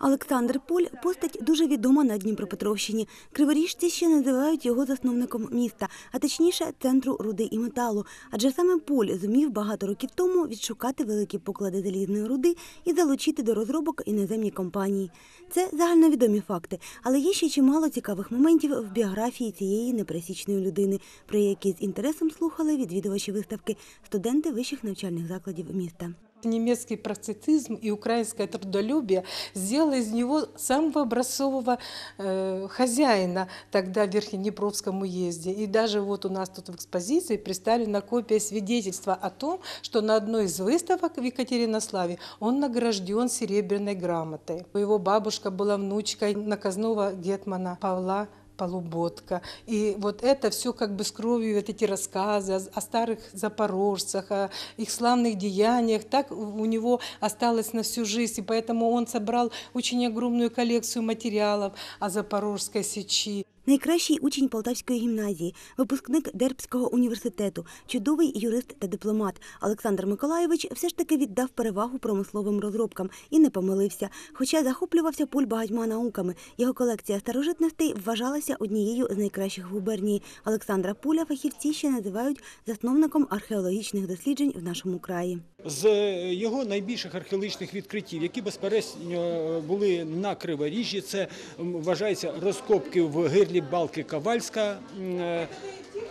Олександр Поль – постать дуже відома на Дніпропетровщині. Криворіжці ще називають його засновником міста, а точніше центру руди і металу. Адже саме Поль зумів багато років тому відшукати великі поклади залізної руди і залучити до розробок іноземні компанії. Це загальновідомі факти, але є ще чимало цікавих моментів в біографії цієї непересічної людини, про які з інтересом слухали відвідувачі виставки студенти вищих навчальних закладів міста. Немецкий практицизм и украинское трудолюбие сделало из него самого образцового э, хозяина тогда в Верхнеднепровском уезде. И даже вот у нас тут в экспозиции представлена копия свидетельства о том, что на одной из выставок в Екатеринославе он награжден серебряной грамотой. Его бабушка была внучкой наказного гетмана Павла Полуботка. И вот это все как бы с кровью, вот эти рассказы о, о старых запорожцах, о их славных деяниях, так у него осталось на всю жизнь. И поэтому он собрал очень огромную коллекцию материалов о Запорожской сечи. Найкращий учень Полтавської гімназії, випускник Дербського університету, чудовий юрист та дипломат Олександр Миколайович все ж таки віддав перевагу промисловим розробкам і не помилився. Хоча захоплювався Поль багатьма науками. Його колекція старожитностей вважалася однією з найкращих в губернії. Олександра Пуля фахівці ще називають засновником археологічних досліджень в нашому краї. З його найбільших археологічних відкриттів, які безперечно були на Криворіжжі, це вважається розкопки в гирлі балки Ковальська, м, е,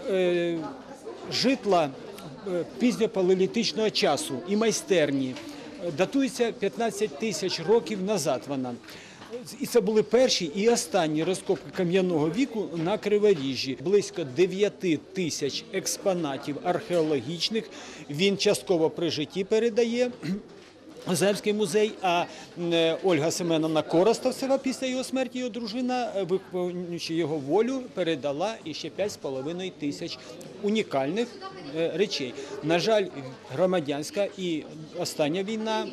е, житла е, пізньопалеолітичного часу і майстерні. Датується 15 тисяч років назад вона. І це були перші і останні розкопки кам'яного віку на Криворіжжі. Близько 9 тисяч експонатів археологічних. Він частково при житті передає. Земський музей, а е, Ольга Семеновна Коростовцева після його смерті його дружина, е, виконуючи його волю, передала іще 5,5 тисяч унікальних е, речей. На жаль, громадянська і остання війна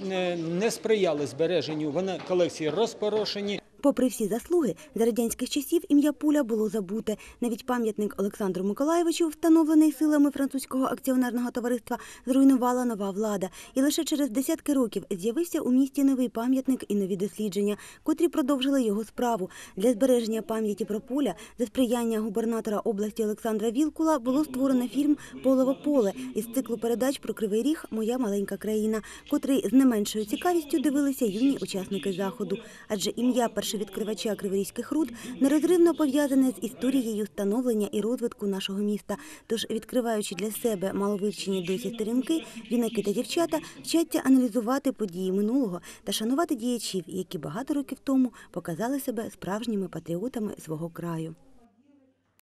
не сприяли збереженню. Вони колекції розпорошені. Попри всі заслуги, за радянських часів ім'я Пуля було забуте. Навіть пам'ятник Олександру Миколаєвичу, встановлений силами французького акціонерного товариства, зруйнувала нова влада. І лише через десятки років з'явився у місті новий пам'ятник і нові дослідження, котрі продовжили його справу. Для збереження пам'яті про Пуля за сприяння губернатора області Олександра Вілкула було створено фільм Полове поле із циклу передач про Кривий Ріг Моя маленька країна, котрий з не меншою цікавістю дивилися юні учасники заходу. Адже ім'я першовідкривача криворізьких руд нерозривно пов'язане з історією становлення і розвитку нашого міста. Тож, відкриваючи для себе маловивчені досі сторінки, юнаки та дівчата вчаться аналізувати події минулого та шанувати діячів, які багато років тому показали себе справжніми патріотами свого краю.